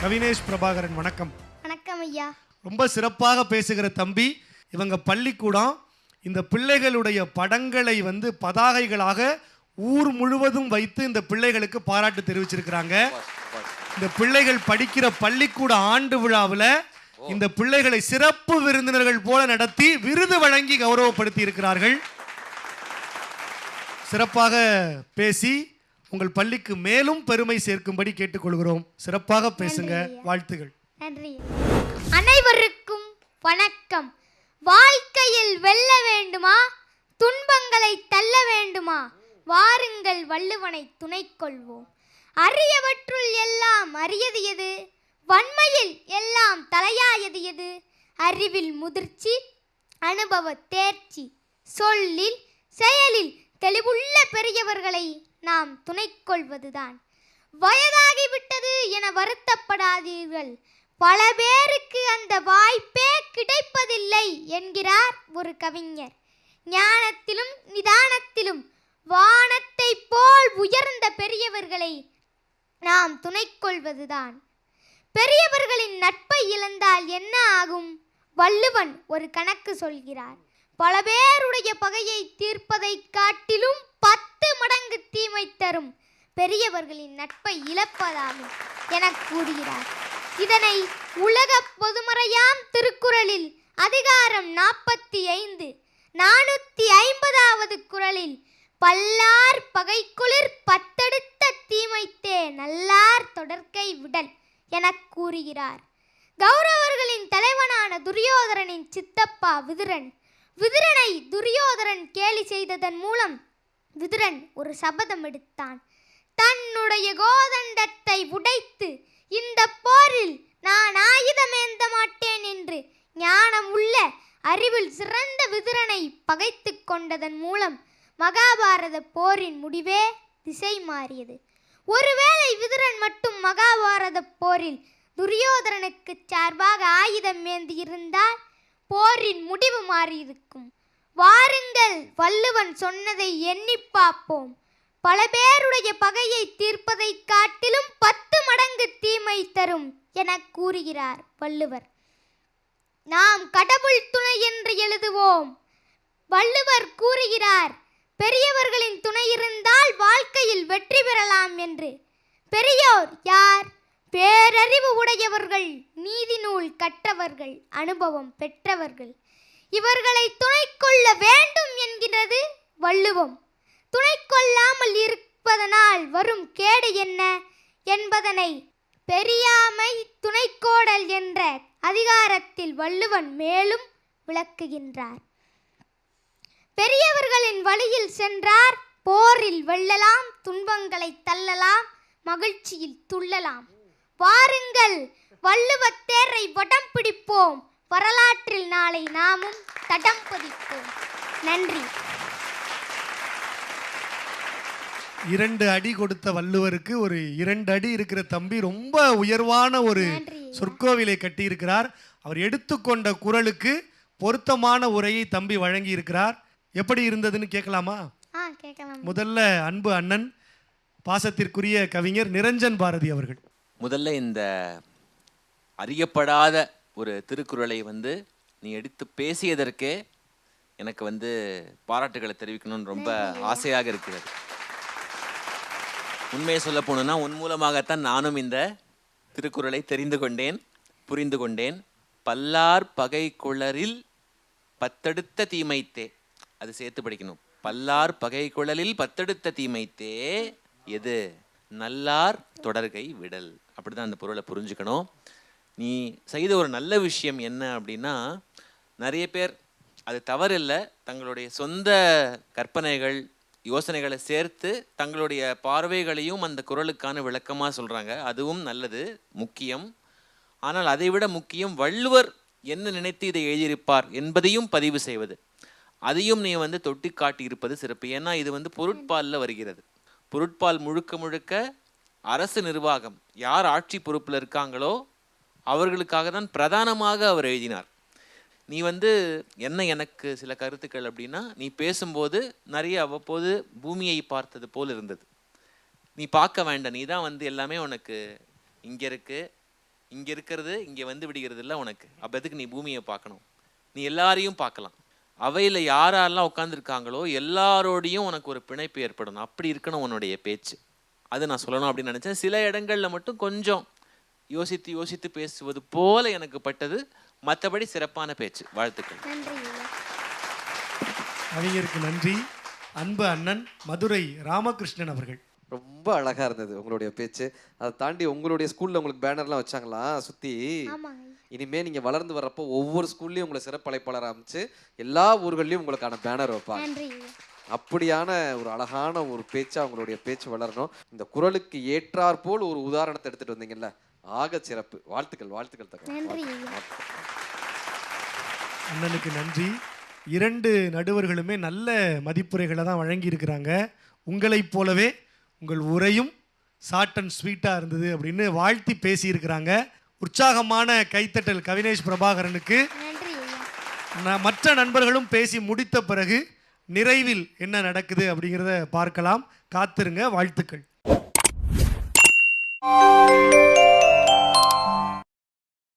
கவினேஷ் பிரபாகரன் வணக்கம். வணக்கம் ஐயா. ரொம்ப சிறப்பாக பேசுகிற தம்பி இவங்க பள்ளிக்கூடம் இந்த பிள்ளைகளுடைய படங்களை வந்து பதாகைகளாக ஊர் முழுவதும் வைத்து இந்த பிள்ளைகளுக்கு பாராட்டு தெரிவிச்சிருக்கிறாங்க. இந்த பிள்ளைகள் படிக்கிற பள்ளிக்கூட ஆண்டு விழாவில் இந்த பிள்ளைகளை சிறப்பு விருந்தினர்கள் போல நடத்தி விருது வழங்கி கௌரவப்படுத்தி இருக்கிறார்கள் சிறப்பாக பேசி உங்கள் பள்ளிக்கு மேலும் பெருமை சேர்க்கும்படி கேட்டுக்கொள்கிறோம். சிறப்பாக பேசுங்க. வாழ்த்துகள். நன்றி. அனைவருக்கும் வணக்கம். வாழ்க்கையில் வெல்ல வேண்டுமா? துன்பங்களை தள்ள வேண்டுமா? வாருங்கள் வள்ளுவனை துணை கொள்வோம் அரியவற்றுள் எல்லாம் அரியது எது? வன்மையில் எல்லாம் தலையாயது எது? அறிவில் முதிர்ச்சி அனுபவ தேர்ச்சி சொல்லில் செயலில் தெளிவுள்ள பெரியவர்களை நாம் துணை கொள்வதுதான் வயதாகிவிட்டது என வருத்தப்படாதீர்கள். பல பேருக்கு அந்த வாய்ப்பே கிடைப்பதில்லை என்கிறார் ஒரு கவிஞர். ஞானத்திலும் நிதானத்திலும் வானத்தை போல் உயர்ந்த பெரியவர்களை நாம் துணை கொள்வதுதான் பெரியவர்களின் நட்பை இழந்தால் என்ன ஆகும்? வள்ளுவன் ஒரு கணக்கு சொல்கிறார். பல பேருடைய பகையை தீர்ப்பதைக் காட்டிலும் மடங்கு தீமை தரும். பெரியவர்களின் நட்பை இழப்பதாகும் என கூறுகிறார். இதனை உலக பொதுமறையாம் திருக்குறளில் அதிகாரம் நாற்பத்தி ஐந்து நானூத்தி ஐம்பதாவது குரலில் பல்லார் பகைக்குளிர் பத்தெடுத்த தீமைத்தே நல்லார் தொடர்க்கை விடல் என கூறுகிறார். கௌரவர்களின் தலைவனான துரியோதரனின் சித்தப்பா விதுரன். விதுரனை துரியோதரன் கேலி செய்ததன் மூலம் விதுரன் ஒரு சபதம் எடுத்தான். தன்னுடைய கோதண்டத்தை உடைத்து இந்த போரில் நான் ஆயுதமேந்த மாட்டேன் என்று ஞானம் உள்ள அறிவில் சிறந்த விதுரனை பகைத்து கொண்டதன் மூலம் மகாபாரத போரின் முடிவே திசை மாறியது. ஒருவேளை விதுரன் மட்டும் மகாபாரத போரில் துரியோதரனுக்கு சார்பாக ஆயுதம் ஏந்தி இருந்தால் போரின் முடிவு மாறியிருக்கும். வாருங்கள் வள்ளுவன் சொன்னதை எண்ணி பார்ப்போம். பல பேருடைய பகையை தீர்ப்பதைக் காட்டிலும் பத்து மடங்கு தீமை தரும் என கூறுகிறார் வள்ளுவர். நாம் கடவுள் துணை என்று எழுதுவோம். வள்ளுவர் கூறுகிறார் பெரியவர்களின் துணை இருந்தால் வாழ்க்கையில் வெற்றி பெறலாம் என்று. பெரியோர் யார்? பேரறிவு உடையவர்கள் நீதி நூல் கற்றவர்கள் அனுபவம் பெற்றவர்கள். இவர்களை துணை கொள்ள வேண்டும் என்கிறது வள்ளுவம். துணை கொள்ளாமல் இருப்பதனால் வரும் கேடு என்ன என்பதனை பெரியாமை துணைக்கோடல் என்ற அதிகாரத்தில் வள்ளுவன் மேலும் விளக்குகின்றார். பெரியவர்களின் வழியில் சென்றார் போரில் வெல்லலாம் துன்பங்களை தள்ளலாம் மகிழ்ச்சியில் துள்ளலாம். வாருங்கள் வள்ளுவத்தேரை வடம் பிடிப்போம். வரலாற்றில் நாளை நாமும் தடம் பதிப்போம். நன்றி. இரண்டு அடி கொடுத்த வள்ளுவருக்கு ஒரு இரண்டு அடி இருக்கிற தம்பி ரொம்ப உயர்வான ஒரு. சொற்கோவிலை கட்டியிருக்கிறார். அவர் எடுத்துக்கொண்ட குரலுக்கு பொருத்தமான உரையை தம்பி வழங்கி இருக்கிறார் எப்படி இருந்ததுன்னு கேட்கலாமா? ஆ கேட்கலாம். முதல்ல அன்பு அண்ணன் பாசத்திற்குரிய கவிஞர் நிரஞ்சன் பாரதி அவர்கள். முதல்ல இந்த அறியப்படாத ஒரு திருக்குறளை வந்து நீ எடுத்து பேசியதற்கே எனக்கு வந்து பாராட்டுகளை தெரிவிக்கணும்னு ரொம்ப ஆசையாக இருக்கிறது. உண்மையை சொல்ல போனோம்னா உன் மூலமாகத்தான் நானும் இந்த திருக்குறளை தெரிந்து கொண்டேன் புரிந்து கொண்டேன். பல்லார் பகை குளரில் பத்தெடுத்த தீமைத்தே. அது சேர்த்து படிக்கணும். பல்லார் பகை குழலில் பத்தெடுத்த தீமைத்தே. எது? நல்லார் தொடர்கை விடல். அப்படிதான் அந்த பொருளை புரிஞ்சுக்கணும். நீ செய்த ஒரு நல்ல விஷயம் என்ன அப்படின்னா நிறைய பேர் அது தவறில்லை. தங்களுடைய சொந்த கற்பனைகள் யோசனைகளை சேர்த்து தங்களுடைய பார்வைகளையும் அந்த குரலுக்கான விளக்கமாக சொல்கிறாங்க அதுவும் நல்லது முக்கியம். ஆனால் அதைவிட முக்கியம் வள்ளுவர் என்ன நினைத்து இதை எழுதியிருப்பார் என்பதையும் பதிவு செய்வது. அதையும் நீ வந்து தொட்டி காட்டியிருப்பது சிறப்பு. ஏன்னா இது வந்து பொருட்பாலில் வருகிறது. பொருட்பால் முழுக்க முழுக்க அரசு நிர்வாகம் யார் ஆட்சி பொறுப்பில் இருக்காங்களோ அவர்களுக்காக தான் பிரதானமாக அவர் எழுதினார். நீ வந்து என்ன எனக்கு சில கருத்துக்கள் அப்படின்னா நீ பேசும்போது நிறைய அவ்வப்போது பூமியை பார்த்தது போல் இருந்தது. நீ பார்க்க வேண்டாம். நீ தான் வந்து எல்லாமே உனக்கு இங்கே இருக்குது இங்கே இருக்கிறது இங்கே வந்து விடுகிறது இல்லை உனக்கு. அப்போ எதுக்கு நீ பூமியை பார்க்கணும்? நீ எல்லாரையும் பார்க்கலாம். அவையில் யாரெல்லாம் உட்காந்துருக்காங்களோ எல்லாரோடையும் உனக்கு ஒரு பிணைப்பு ஏற்படணும். அப்படி இருக்கணும் உன்னுடைய பேச்சு. அது நான் சொல்லணும் அப்படின்னு நினச்சேன். சில இடங்களில் மட்டும் கொஞ்சம் யோசித்து யோசித்து பேசுவது போல எனக்கு பட்டது. மற்றபடி சிறப்பான பேச்சு. வாழ்த்துக்கள். கவிஞருக்கு நன்றி. அன்பு அண்ணன் மதுரை ராமகிருஷ்ணன் அவர்கள். ரொம்ப அழகா இருந்தது உங்களுடைய பேச்சு. அதை தாண்டி உங்களுடைய ஸ்கூல்ல உங்களுக்கு பேனர்லாம் வச்சாங்களா? சுத்தி? இனிமே நீங்க வளர்ந்து வர்றப்போ ஒவ்வொரு ஸ்கூல்லயும் உங்களை சிறப்பழைப்பாளர் அமைச்சு எல்லா ஊர்கள்லயும் உங்களுக்கான பேனர் வைப்பாங்க. அப்படியான ஒரு அழகான ஒரு பேச்சா உங்களுடைய பேச்சு வளரணும். இந்த குரலுக்கு ஏற்றாற் போல் ஒரு உதாரணத்தை எடுத்துட்டு வந்தீங்கல்ல. ஆக சிறப்பு. வாழ்த்துக்கள் வாழ்த்துக்கள் தகவல். அண்ணனுக்கு நன்றி. இரண்டு நடுவர்களுமே நல்ல மதிப்புரைகளை தான் வழங்கியிருக்கிறாங்க. உங்களைப் போலவே உங்கள் உரையும் ஷார்ட் அண்ட் ஸ்வீட்டாக இருந்தது அப்படின்னு வாழ்த்தி பேசியிருக்கிறாங்க. உற்சாகமான கைத்தட்டல் கவினேஷ் பிரபாகரனுக்கு. மற்ற நண்பர்களும் பேசி முடித்த பிறகு நிறைவில் என்ன நடக்குது அப்படிங்கிறத பார்க்கலாம். காத்திருங்க. வாழ்த்துக்கள்.